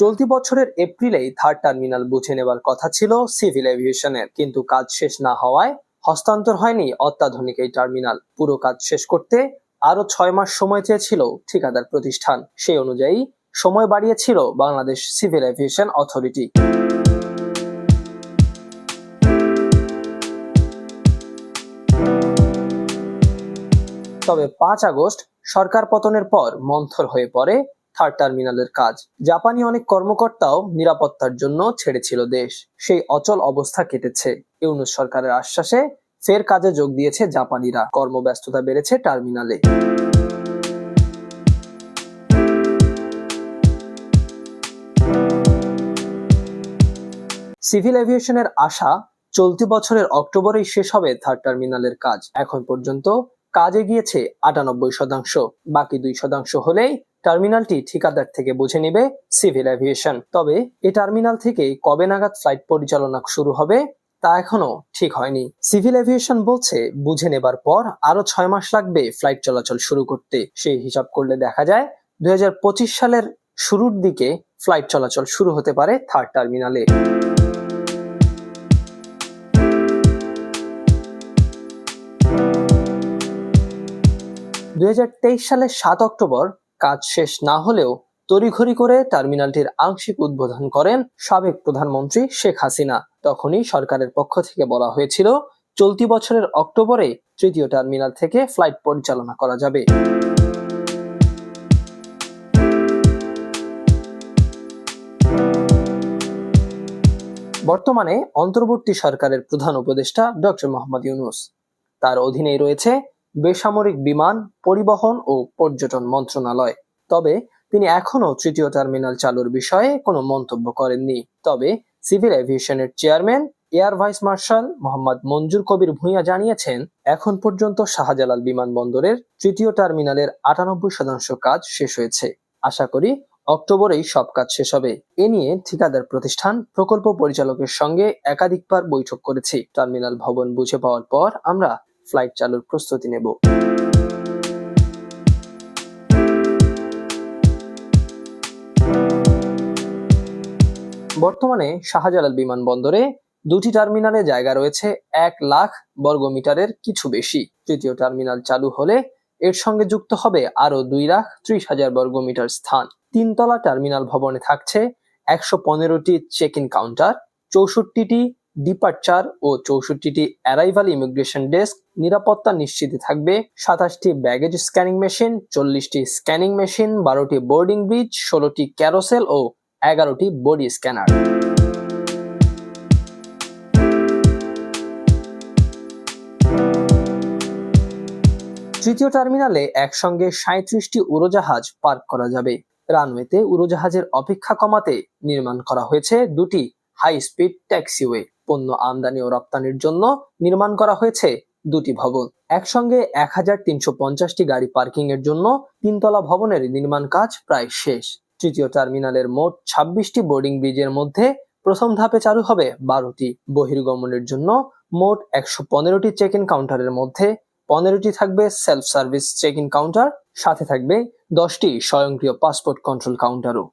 চলতি বছরের এপ্রিলেই third terminal বুঝে নেবার কথা ছিল সিভিল এভিয়েশনের। কিন্তু কাজ শেষ না হওয়ায় হস্তান্তর হয়নি অত্যাধুনিক এই টার্মিনাল। পুরো কাজ শেষ করতে আরও ছয় মাস সময় চেয়েছিল ঠিকাদার প্রতিষ্ঠান। সেই অনুযায়ী সময় বাড়িয়েছিল বাংলাদেশ সিভিল এভিয়েশন অথরিটি। তবে পাঁচ আগস্ট সরকার পতনের পর মন্থর হয়ে পড়ে থার্ড টার্মিনালের কাজ। জাপানি অনেক কর্মকর্তাও নিরাপত্তার জন্য ছেড়েছিল দেশ। সেই অচল অবস্থা কেটেছে। ইউনুস সরকারের আশ্বাসে ফের কাজে যোগ দিয়েছে জাপানিরা। কর্মব্যস্ততা বেড়েছে টার্মিনালে সিভিল এভিয়েশনের আশা চলতি বছরের অক্টোবরেই শেষ হবে থার্ড টার্মিনালের কাজ। এখন পর্যন্ত কাজ এগিয়েছে আটানব্বই শতাংশ। বাকি দুই শতাংশ হলেই টার্মিনালটি ঠিকাদার থেকে বুঝে নেবে সিভিল অ্যাভিয়েশন তবে এ টার্মিনাল থেকে কবে নাগাদ ফ্লাইট পরিচালনা শুরু হবে, তা এখনও ঠিক হয়নি। সিভিল এভিয়েশন বলছে, বুঝে নেবার পর আরও ছয় মাস লাগবে ফ্লাইট চলাচল শুরু করতে। সেই হিসাব করলে দেখা যায়, দুই হাজার পঁচিশ সালের শুরুর দিকে ফ্লাইট চলাচল শুরু হতে পারে থার্ড টার্মিনালে। দুই হাজার তেইশ সালের সাত অক্টোবর কাজ শেষ না হলেও তড়িঘড়ি করে টার্মিনালটির আংশিক উদ্বোধন করেন সাবেক প্রধানমন্ত্রী শেখ হাসিনা। তখনই সরকারের পক্ষ থেকে বলা হয়েছিল, চলতি বছরের অক্টোবরে তৃতীয় টার্মিনাল থেকে ফ্লাইট পরিচালনা করা যাবে। বর্তমানে অন্তর্বর্তী সরকারের প্রধান উপদেষ্টা ডক্টর মোহাম্মদ ইউনুস। তার অধীনেই রয়েছে বেসামরিক বিমান, পরিবহন ও পর্যটন মন্ত্রণালয়। তবে তিনি এখনও তৃতীয় টার্মিনাল চালুর বিষয়ে কোনো মন্তব্য করেননি। তবে civil এভিয়েশনের chairman, air vice marshal Mohammad Manjur Kabir Bhuiyan জানিয়েছেন, এখন পর্যন্ত শাহজালাল বিমানবন্দরের তৃতীয় টার্মিনালের আটানব্বই শতাংশ কাজ শেষ হয়েছে। আশা করি অক্টোবরেই সব কাজ শেষ হবে। এ নিয়ে ঠিকাদার প্রতিষ্ঠান প্রকল্প পরিচালকের সঙ্গে একাধিকবার বৈঠক করেছি। টার্মিনাল ভবন বুঝে পাওয়ার পর আমরা ফ্লাইট চালুর প্রস্তুতি নেব। বর্তমানে শাহজালাল বিমানবন্দরে দুটি টার্মিনালে জায়গা রয়েছে এক লাখ বর্গমিটারের কিছু বেশি। তৃতীয় টার্মিনাল চালু হলে এর সঙ্গে যুক্ত হবে আরও দুই লাখ ত্রিশ হাজার বর্গমিটার স্থান। তিনতলা টার্মিনাল ভবনে থাকছে একশো পনেরোটি চেক ইন কাউন্টার চৌষট্টিটি ডিপার্চার ও চৌষট্টিটি অ্যারাইভাল ইমিগ্রেশন ডেস্ক নিরাপত্তা নিশ্চিতে থাকবে। সাতাশটি ব্যাগেজ স্ক্যানিং মেশিন, চল্লিশটি স্ক্যানিং মেশিন, বারোটি বোর্ডিং ব্রিজ, ষোলোটি ক্যারোসেল ও এগারোটি বডি স্ক্যানার। তৃতীয় টার্মিনালে একসঙ্গে সাঁত্রিশটি উড়োজাহাজ পার্ক করা যাবে। রানওয়েতে উড়োজাহাজের অপেক্ষা কমাতে নির্মাণ করা হয়েছে দুটি হাই স্পিড ট্যাক্সিওয়ে। পণ্য আমদানি ও রপ্তানির জন্য নির্মাণ করা হয়েছে দুটি ভবন। একসঙ্গে এক হাজার তিনশো পঞ্চাশটি গাড়ি পার্কিং এর জন্য তিনতলা ভবনের নির্মাণ কাজ প্রায় শেষ। তৃতীয় টার্মিনালের মোট ছাব্বিশটি বোর্ডিং ব্রিজের মধ্যে প্রথম ধাপে চালু হবে বারোটি। বহির্গমনের জন্য মোট একশো পনেরোটি চেক ইন কাউন্টারের মধ্যে পনেরোটি থাকবে self service check in counter সাথে থাকবে দশটি স্বয়ংক্রিয় পাসপোর্ট কন্ট্রোল কাউন্টারও